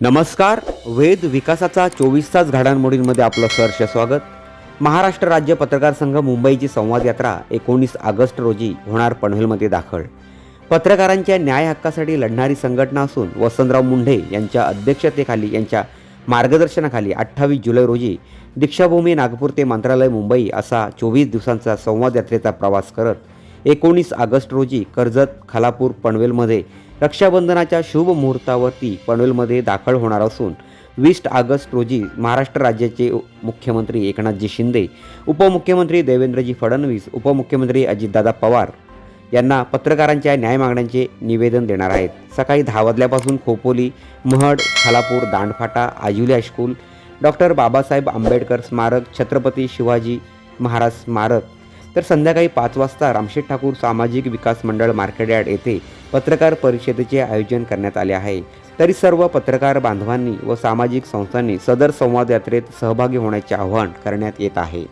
नमस्कार. वेद विकासाचा चोवीस तास घडामोडींमध्ये आपलं सहर्ष स्वागत. महाराष्ट्र राज्य पत्रकार संघ मुंबईची संवाद यात्रा एकोणीस ऑगस्ट रोजी होणार पनवेलमध्ये दाखल. पत्रकारांच्या न्याय हक्कासाठी लढणारी संघटना असून वसंतराव मुंढे यांच्या अध्यक्षतेखाली यांच्या मार्गदर्शनाखाली अठ्ठावीस जुलै रोजी दीक्षाभूमी नागपूर ते मंत्रालय मुंबई असा चोवीस दिवसांचा संवाद यात्रेचा प्रवास करत एकोणीस ऑगस्ट रोजी कर्जत खालापूर पनवेलमध्ये रक्षाबंधनाच्या शुभ मुहूर्तावरती पनवेलमध्ये दाखल होणार असून वीस ऑगस्ट रोजी महाराष्ट्र राज्याचे मुख्यमंत्री एकनाथजी शिंदे उपमुख्यमंत्री देवेंद्रजी फडणवीस उपमुख्यमंत्री अजितदादा पवार यांना पत्रकारांच्या न्याय मागण्यांचे निवेदन देणार आहेत. सकाळी दहा वाजल्यापासून Khopoli Mahad Khalapur Dandphata Ajuli high school doctor Babasaheb Ambedkar स्मारक छत्रपती शिवाजी महाराज स्मारक तर संध्याकाळी पाच वाजता रामशेठ ठाकूर सामाजिक विकास मंडळ मार्केट यार्ड येथे पत्रकार परिषदेचे आयोजन करण्यात आले आहे. तरी सर्व पत्रकार बांधवांनी व सामाजिक संस्थांनी सदर संवाद यात्रेत सहभागी होण्याचे आवाहन करण्यात येत आहे.